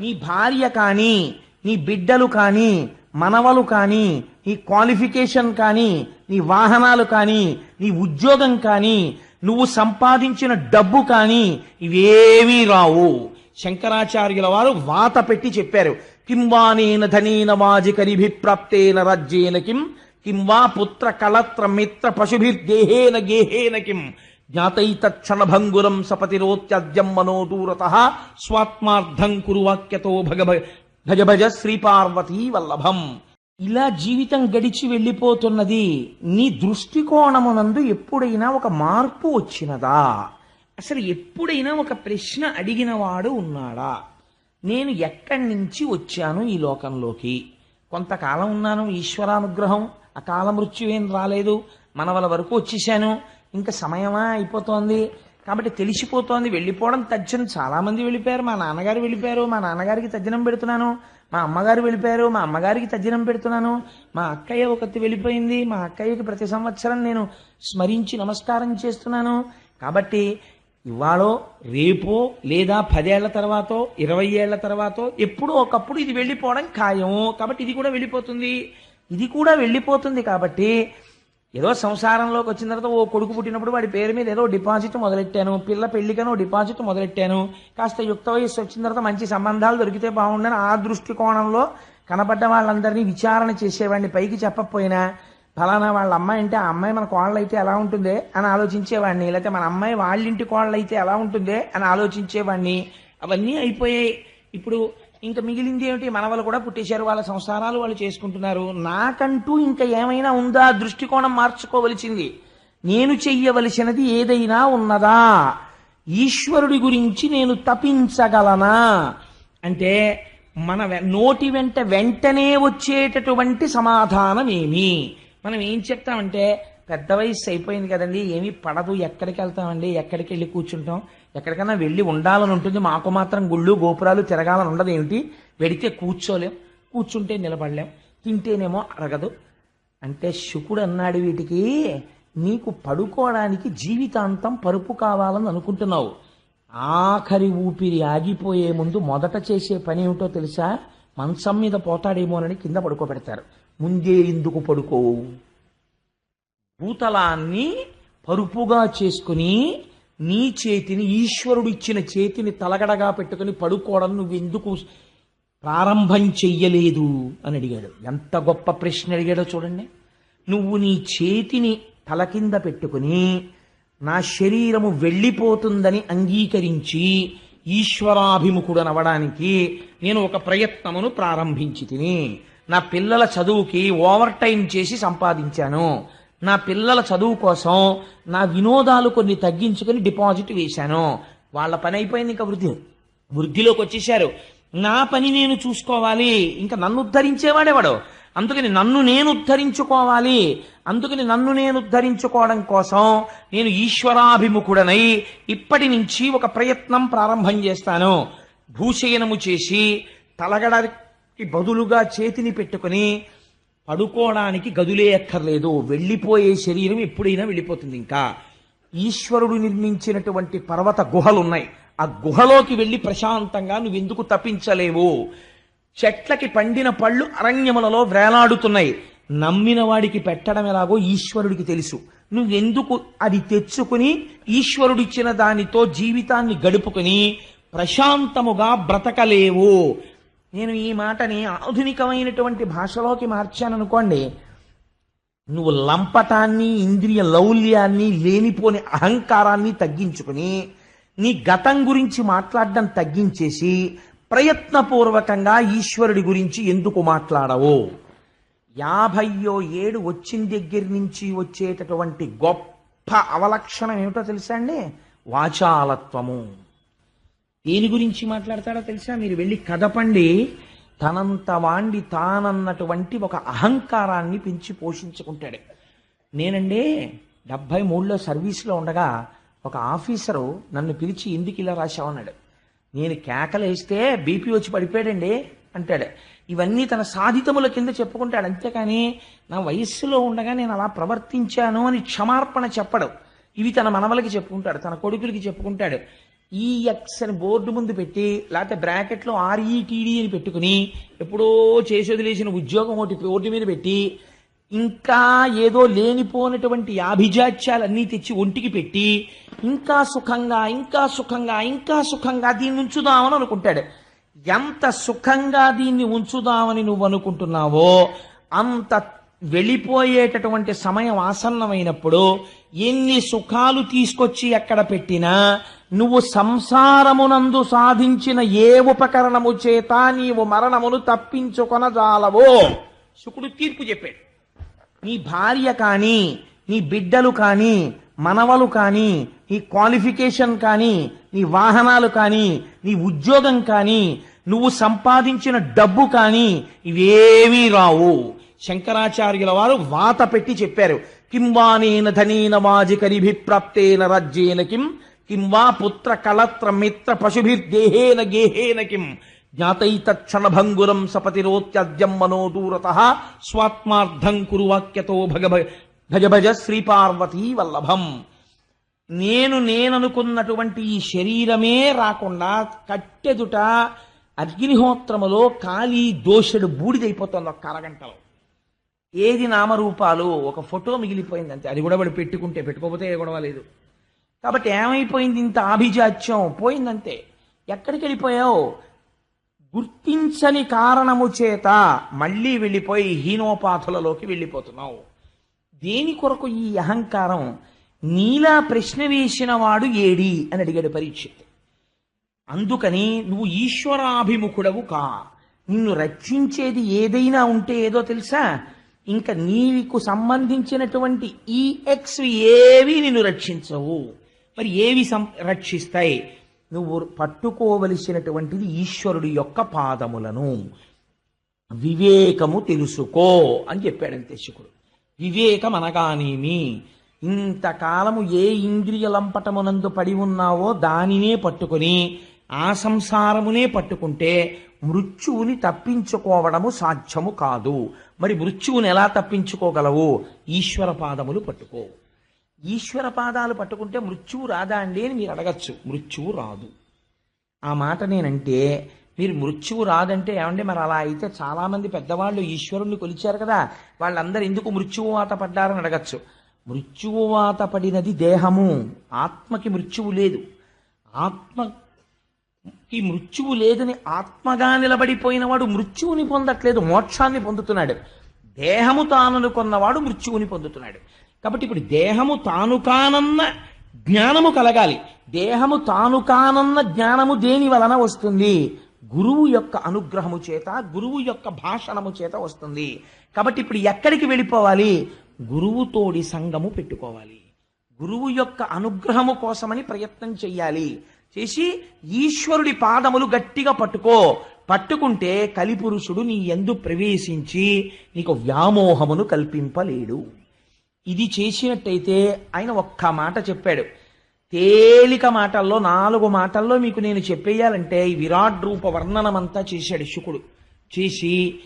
నీ భార్య కానీ నీ బిడ్డలు కానీ మనవలు కానీ నీ క్వాలిఫికేషన్ కానీ నీ వాహనాలు కానీ నీ ఉద్యోగం కానీ నువ్వు సంపాదించిన డబ్బు కానీ ఇవేమీ రావు. శంకరాచార్యుల వారు వాత పెట్టి చెప్పారు. కింవానేన ధనేన వాజికరిభి ప్రాప్తేన రాజ్యేన కిం? కింవా పుత్ర కళత్ర మిత్ర పశుభిర్దేహేన గేహేన కిం? జ్ఞాతైతక్షణభంగురం సపతిరోత్యద్యం మనోదూరత స్వాత్మార్థం కురువాక్యతో భగభ భజ భజ శ్రీపార్వతీ వల్లభం ఇలా జీవితం గడిచి వెళ్ళిపోతున్నది నీ దృష్టికోణమునందు ఎప్పుడైనా ఒక మార్పు వచ్చినదా? అసలు ఎప్పుడైనా ఒక ప్రశ్న అడిగినవాడు ఉన్నాడా? నేను ఎక్కడి నుంచి వచ్చాను ఈ లోకంలోకి? కొంతకాలం ఉన్నాను ఈశ్వరానుగ్రహం అకాల మృత్యువేం రాలేదు మనవల వరకు వచ్చేసాను ఇంకా సమయమా అయిపోతోంది. కాబట్టి తెలిసిపోతోంది. వెళ్ళిపోవడం తజ్జనం. చాలామంది వెళ్ళిపోయారు. మా నాన్నగారు వెళ్ళిపోయారు. మా నాన్నగారికి తజ్జనం పెడుతున్నాను. మా అమ్మగారు వెళ్ళిపోయారు. మా అమ్మగారికి తజ్జనం పెడుతున్నాను. మా అక్కయ్య ఒకటి వెళ్ళిపోయింది. మా అక్కయ్యకి ప్రతి సంవత్సరం నేను స్మరించి నమస్కారం చేస్తున్నాను. కాబట్టి ఇవాళో రేపో లేదా పదేళ్ళ తర్వాతో ఇరవై ఏళ్ళ తర్వాతో ఎప్పుడో ఒకప్పుడు ఇది వెళ్ళిపోవడం ఖాయం కాబట్టి ఇది కూడా వెళ్ళిపోతుంది. ఇది కూడా వెళ్ళిపోతుంది కాబట్టి ఏదో సంసారంలోకి వచ్చిన తర్వాత ఓ కొడుకు పుట్టినప్పుడు వాడి పేరు మీద ఏదో డిపాజిట్ మొదలెట్టాను పిల్ల పెళ్ళికనో డిపాజిట్ మొదలెట్టాను. కాస్త యుక్త వయస్సు వచ్చిన తర్వాత మంచి సంబంధాలు దొరికితే బాగుండని ఆ దృష్టికోణంలో కనపడ్డ వాళ్ళందరినీ విచారణ చేసేవాడిని. పైకి చెప్పకపోయినా ఫలానా వాళ్ళ అమ్మాయి అంటే ఆ అమ్మాయి మన కోళ్ళైతే అయితే ఎలా ఉంటుందే? అని ఆలోచించేవాడిని. లేకపోతే మన అమ్మాయి వాళ్ళింటి కోళ్ళు అయితే ఎలా ఉంటుందే? అని ఆలోచించేవాడిని. అవన్నీ అయిపోయాయి. ఇప్పుడు ఇంకా మిగిలింది ఏమిటి? మనవలు కూడా పుట్టేశారు వాళ్ళ సంసారాలు వాళ్ళు చేసుకుంటున్నారు. నాకంటూ ఇంకా ఏమైనా ఉందా? దృష్టికోణం మార్చుకోవలసింది. నేను చెయ్యవలసినది ఏదైనా ఉన్నదా? ఈశ్వరుడి గురించి నేను తపించగలనా? అంటే మన వె- నోటి వెంట వెంటనే వచ్చేటటువంటి సమాధానం ఏమి? మనం ఏం చెప్తామంటే పెద్ద వయసు అయిపోయింది కదండి. ఏమీ పడదు. ఎక్కడికి వెళ్తామండి? ఎక్కడికి వెళ్ళి కూర్చుంటాం? ఎక్కడికైనా వెళ్ళి ఉండాలని ఉంటుంది. మాకు మాత్రం గుళ్ళు గోపురాలు తిరగాలని ఉండదు. ఏమిటి? వెడితే కూర్చోలేం. కూర్చుంటే నిలబడలేం. తింటేనేమో అరగదు. అంటే శుకుడు అన్నాడు వీటికి నీకు పడుకోవడానికి జీవితాంతం పరుపు కావాలని అనుకుంటున్నావు. ఆఖరి ఊపిరి ఆగిపోయే ముందు మొదట చేసే పని ఏమిటో తెలుసా? మంచం మీద పోతాడేమోనని కింద పడుకోబెడతారు. ముందే ఎందుకు పడుకోవు భూతలాన్ని పరుపుగా చేసుకుని నీ చేతిని ఈశ్వరుడు ఇచ్చిన చేతిని తలగడగా పెట్టుకుని పడుకోవడం నువ్వు ఎందుకు ప్రారంభం చెయ్యలేదు అని అడిగాడు. ఎంత గొప్ప ప్రశ్న అడిగాడో చూడండి. నువ్వు నీ చేతిని తల కింద పెట్టుకుని నా శరీరము వెళ్ళిపోతుందని అంగీకరించి ఈశ్వరాభిముఖుడనవడానికి నేను ఒక ప్రయత్నమును ప్రారంభించి తిని నా పిల్లల చదువుకి ఓవర్ టైం చేసి సంపాదించాను. నా పిల్లల చదువు కోసం నా వినోదాలు కొన్ని తగ్గించుకొని డిపాజిట్ వేశాను. వాళ్ళ పని అయిపోయింది ఇంకా వృద్ధి. వృద్ధిలోకి వచ్చేసారు నా పని నేను చూసుకోవాలి. ఇంకా నన్ను ఉద్ధరించేవాడేవాడు అందుకని నన్ను నేను ఉద్ధరించుకోవాలి. అందుకని నన్ను నేను ఉద్ధరించుకోవడం కోసం నేను ఈశ్వరాభిముఖుడనై ఇప్పటి నుంచి ఒక ప్రయత్నం ప్రారంభం చేస్తాను. భూశయనము చేసి తలగడకి బదులుగా చేతిని పెట్టుకుని పడుకోవడానికి గదులే ఎక్కర్లేదు వెళ్ళిపోయే శరీరం ఎప్పుడైనా వెళ్ళిపోతుంది ఇంకా. ఈశ్వరుడు నిర్మించినటువంటి పర్వత గుహలున్నాయి. ఆ గుహలోకి వెళ్ళి ప్రశాంతంగా నువ్వెందుకు తప్పించలేవు? చెట్లకి పండిన పళ్ళు అరణ్యములలో వేలాడుతున్నాయి. నమ్మిన వాడికి పెట్టడం ఎలాగో ఈశ్వరుడికి తెలుసు. నువ్వెందుకు అది తెచ్చుకుని ఈశ్వరుడిచ్చిన దానితో జీవితాన్ని గడుపుకుని ప్రశాంతముగా బ్రతకలేవు? నేను ఈ మాటని ఆధునికమైనటువంటి భాషలోకి మార్చాననుకోండి నువ్వు లంపటాన్ని ఇంద్రియ లౌల్యాన్ని లేనిపోని అహంకారాన్ని తగ్గించుకుని నీ గతం గురించి మాట్లాడడం తగ్గించేసి ప్రయత్నపూర్వకంగా ఈశ్వరుడి గురించి ఎందుకు మాట్లాడవు? యాభయ్యో ఏడు వచ్చిన దగ్గర నుంచి వచ్చేటటువంటి గొప్ప అవలక్షణం ఏమిటో తెలుసా అండి? వాచాలత్వము. దేని గురించి మాట్లాడతాడో తెలుసా? మీరు వెళ్ళి కదపండి. తనంత వాండి తానన్నటువంటి ఒక అహంకారాన్ని పెంచి పోషించుకుంటాడు. నేనండి డెబ్భై మూడులో సర్వీస్లో ఉండగా ఒక ఆఫీసరు నన్ను పిలిచి ఎందుకు ఇలా రాశావన్నాడు. నేను కేకలేస్తే బీపీ వచ్చి పడిపోయాడండి అంటాడు. ఇవన్నీ తన సాధితముల కింద చెప్పుకుంటాడు. అంతేకాని నా వయస్సులో ఉండగా నేను అలా ప్రవర్తించాను అని క్షమార్పణ చెప్పడు. ఇవి తన మనవలకి చెప్పుకుంటాడు తన కొడుకులకి చెప్పుకుంటాడు. ఈఎక్స్ అని బోర్డు ముందు పెట్టి లేకపోతే బ్రాకెట్లో ఆర్ఈటీడీ అని పెట్టుకుని ఎప్పుడో చేసి వదిలేసిన ఉద్యోగం ఒకటి బోర్డు మీద పెట్టి ఇంకా ఏదో లేనిపోనటువంటి అభిజాత్యాలన్నీ తెచ్చి ఒంటికి పెట్టి ఇంకా సుఖంగా ఇంకా సుఖంగా ఇంకా సుఖంగా దీన్ని ఉంచుదామని అనుకుంటాడు. ఎంత సుఖంగా దీన్ని ఉంచుదామని నువ్వు అనుకుంటున్నావో అంత వెళ్ళిపోయేటటువంటి సమయం ఆసన్నమైనప్పుడు ఎన్ని సుఖాలు తీసుకొచ్చి ఎక్కడ పెట్టినా నువ్వు సంసారమునందు సాధించిన ఏ ఉపకరణము చేత నీవు మరణమును తప్పించుకొనజాలవో. శుకుడు తీర్పు చెప్పాడు. నీ భార్య కానీ నీ బిడ్డలు కానీ మనవలు కానీ నీ క్వాలిఫికేషన్ కానీ నీ వాహనాలు కానీ నీ ఉద్యోగం కానీ నువ్వు సంపాదించిన డబ్బు కానీ ఇవేమీ రావు. శంకరాచార్యుల వారు వాత పెట్టి చెప్పారు. కింవానేన ధనేన వాజికరిభిప్రాప్తేన రాజ్యేన కిం? కింవా పుత్ర కళత్ర మిత్ర పశుభిర్దేహేన గేహేన కిం? జ్ఞాతైతక్షణభంగురం సపతిరోత్యద్యం మనోదూరత స్వాత్మార్థం కురు వాక్యతో భగ భజ భజ శ్రీపార్వతీ వల్లభం. నేను నేననుకున్నటువంటి ఈ శరీరమే రాకుండా కట్టెదుట అగ్నిహోత్రములో కాలి దోషుడు బూడిదైపోతుంది ఒక అరగంటలో. ఏది నామరూపాలు? ఒక ఫోటో మిగిలిపోయింది అంతే అది కూడా వాడు పెట్టుకుంటే పెట్టుకోకపోతే ఏ గొడవ లేదు. కాబట్టి ఏమైపోయింది ఇంత ఆభిజాత్యం? పోయిందంతే. ఎక్కడికి వెళ్ళిపోయావు? గుర్తించని కారణము చేత మళ్ళీ వెళ్ళిపోయి హీనోపాధులలోకి వెళ్ళిపోతున్నావు. దేని కొరకు ఈ అహంకారం? నీలా ప్రశ్న వేసిన వాడు ఏడి? అని అడిగాడు పరీక్షిత్. అందుకని నువ్వు ఈశ్వరాభిముఖుడవు కా. నిన్ను రక్షించేది ఏదైనా ఉంటే ఏదో తెలుసా? ఇంకా నీకు సంబంధించినటువంటి ఈ ఎక్స్ ఏవి నిన్ను రక్షించవు. మరి ఏవి సం- రక్షిస్తాయి? నువ్వు పట్టుకోవలసినటువంటిది ఈశ్వరుడి యొక్క పాదములను. వివేకము తెలుసుకో అని చెప్పాడు అంతేశకుడు. వివేకం అనగానేమి? ఇంతకాలము ఏ ఇంద్రియ లంపటమునందు పడి ఉన్నావో దానినే పట్టుకొని ఆ సంసారమునే పట్టుకుంటే మృత్యువుని తప్పించుకోవడము సాధ్యము కాదు. మరి మృత్యువుని ఎలా తప్పించుకోగలవు? ఈశ్వర పాదములు పట్టుకో. ఈశ్వర పాదాలు పట్టుకుంటే మృత్యువు రాదా అండి అని మీరు అడగచ్చు. మృత్యువు రాదు. ఆ మాట నేనంటే మీరు మృత్యువు రాదంటే ఏమండి మరి అలా అయితే చాలామంది పెద్దవాళ్ళు ఈశ్వరుణ్ణి కొలిచారు కదా వాళ్ళందరూ ఎందుకు మృత్యువు పడ్డారని అడగచ్చు. మృత్యువాత పడినది దేహము. ఆత్మకి మృత్యువు లేదు. ఆత్మ ఈ మృత్యువు లేదని ఆత్మగా నిలబడిపోయినవాడు మృత్యువుని పొందట్లేదు మోక్షాన్ని పొందుతున్నాడు. దేహము తాననుకున్నవాడు మృత్యువుని పొందుతున్నాడు. కాబట్టి ఇప్పుడు దేహము తాను కానన్న జ్ఞానము కలగాలి. దేహము తాను కానన్న జ్ఞానము దేని వలన వస్తుంది? గురువు యొక్క అనుగ్రహము చేత గురువు యొక్క భాషణము చేత వస్తుంది. కాబట్టి ఇప్పుడు ఎక్కడికి వెళ్ళిపోవాలి? గురువుతోడి సంగము పెట్టుకోవాలి. గురువు యొక్క అనుగ్రహము కోసమని ప్రయత్నం చెయ్యాలి. చేసి ఈశ్వరుడి పాదములు గట్టిగా పట్టుకో. పట్టుకుంటే కలిపురుషుడు నీ ఎందు ప్రవేశించి నీకు వ్యామోహమును కల్పింపలేడు. ఇది చేసినట్టయితే ఆయన ఒక్క మాట చెప్పాడు. తేలిక మాటల్లో నాలుగు మాటల్లో మీకు నేను చెప్పేయాలంటే ఈ విరాట్ రూప వర్ణనమంతా చేశాడు శుకుడు. చేసి